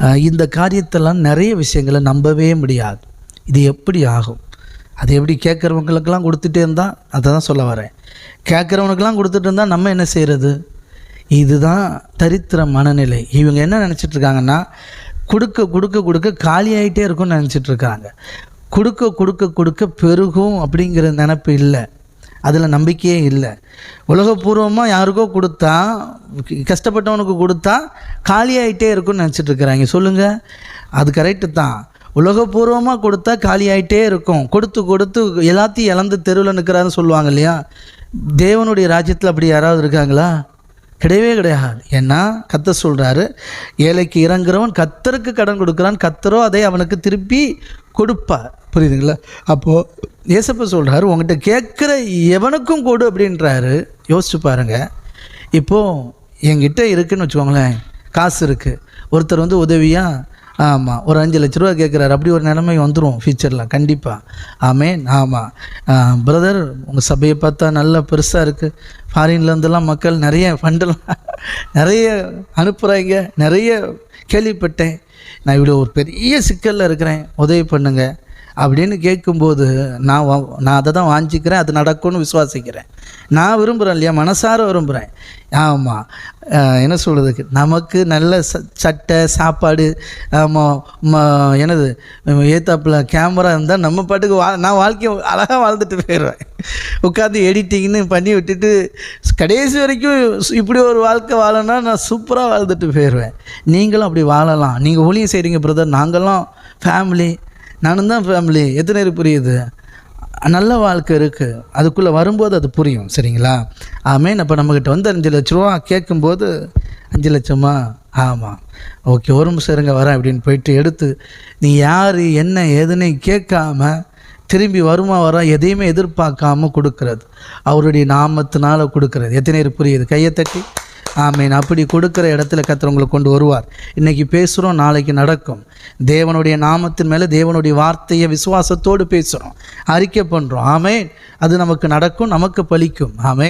இந்த காரியத்தெல்லாம் நிறைய விஷயங்களை நம்பவே முடியாது. இது எப்படி ஆகும்? அது எப்படி கேட்குறவங்களுக்கெல்லாம் கொடுத்துட்டே இருந்தால் அதை தான் சொல்ல வரேன். கேட்குறவனுக்கெல்லாம் கொடுத்துட்டு இருந்தால் நம்ம என்ன செய்கிறது இதுதான் தரித்திர மனநிலை. இவங்க என்ன நினச்சிட்டு இருக்காங்கன்னா கொடுக்க கொடுக்க கொடுக்க காலியாயிட்டே இருக்கும்னு நினச்சிட்ருக்காங்க கொடுக்க கொடுக்க கொடுக்க பெருகும் அப்படிங்கிற நினப்பு இல்லை. அதில் நம்பிக்கையே இல்லை. உலகபூர்வமாக யாருக்கோ கொடுத்தா கஷ்டப்பட்டவனுக்கு கொடுத்தா காலியாகிட்டே இருக்கும்னு நினச்சிட்டு இருக்கிறாங்க. சொல்லுங்கள் அது கரெக்டு தான். உலகபூர்வமாக கொடுத்தா காலியாகிட்டே இருக்கும். கொடுத்து கொடுத்து எல்லாத்தையும் இழந்து தெருவில் நிற்கிறாருன்னு சொல்லுவாங்க இல்லையா? தேவனுடைய ராஜ்யத்தில் அப்படி யாராவது இருக்காங்களா? கிடையவே கிடையாது. ஏன்னா கத்த சொல்கிறாரு ஏழைக்கு இறங்குறவன் கத்தருக்கு கடன் கொடுக்குறான் கத்தரோ அதை அவனுக்கு திருப்பி கொடுப்பார். புரியுதுங்களா? அப்போது ஏசப்ப சொல்கிறாரு உங்ககிட்ட கேட்குற எவனுக்கும் கொடு அப்படின்றாரு. யோசிச்சு பாருங்கள் இப்போது என்கிட்ட இருக்குன்னு வச்சுக்கோங்களேன் காசு இருக்குது ஒருத்தர் வந்து உதவியாக ஆமாம் ஒரு அஞ்சு லட்ச ரூபா கேட்குறாரு அப்படி ஒரு நிலைமை வந்துடும் ஃபியூச்சரில் கண்டிப்பாக ஆமேன் ஆமாம் பிரதர் உங்கள் சபையை பார்த்தா நல்லா பெருசாக இருக்குது ஃபாரின்லேருந்துலாம் மக்கள் நிறைய ஃபண்டெல்லாம் நிறைய அனுப்புகிறாங்க நிறைய கேள்விப்பட்டேன். நான் இவ்வளோ ஒரு பெரிய சிக்கலில் இருக்கிறேன். உதவி பண்ணுங்கள் அப்படின்னு கேட்கும்போது நான் வா- நான் அதை தான் வாஞ்சிக்கிறேன் அது நடக்கும்னு விசுவாசிக்கிறேன். நான் விரும்புகிறேன் இல்லையா? மனசார விரும்புகிறேன் ஆமாம் என்ன சொல்கிறதுக்கு நமக்கு நல்ல ச சட்டை சாப்பாடு ஆமாம் ம- என்னது? ஏத்தாப்பில் கேமரா இருந்தால் நம்ம பாட்டுக்கு வா நான் வாழ்க்கையை அழகாக வாழ்ந்துட்டு போயிடுவேன். உட்காந்து எடிட்டிங்னு பண்ணி விட்டுட்டு கடைசி வரைக்கும் இப்படி ஒரு வாழ்க்கை வாழனா நான் சூப்பராக வாழ்ந்துட்டு போயிடுவேன். நீங்களும் அப்படி வாழலாம். நீங்கள் ஊழியம் செய்கிறீங்க பிரதர் நாங்களாம் ஃபேமிலி நானும் தான் ஃபேமிலி எத்தனை புரியுது? நல்ல வாழ்க்கை இருக்குது அதுக்குள்ளே வரும்போது அது புரியும். சரிங்களா? ஆமேன். அப்போ நம்மக்கிட்ட வந்து அஞ்சு லட்ச ரூபா கேட்கும்போது அஞ்சு லட்சமா? ஆமாம் ஓகே ஒரு நிமிஷம் இருங்க வரேன் அப்படின்னு போயிட்டு எடுத்து நீ யார் என்ன ஏதுன்னு கேட்காம திரும்பி வருமா வரா எதையுமே எதிர்பார்க்காம கொடுக்கறது. அவருடைய நாமத்தினால கொடுக்கறது. எத்தனை பேர் புரியுது? கையை தட்டி. ஆமீன். அப்படி கொடுக்குற இடத்துல கத்தர் உங்களை கொண்டு வருவார். இன்றைக்கி பேசுகிறோம் நாளைக்கு நடக்கும். தேவனுடைய நாமத்தின் மேலே தேவனுடைய வார்த்தையை விசுவாசத்தோடு பேசுகிறோம் அறிக்கை பண்ணுறோம் ஆமேன். அது நமக்கு நடக்கும் நமக்கு பலிக்கும். ஆமே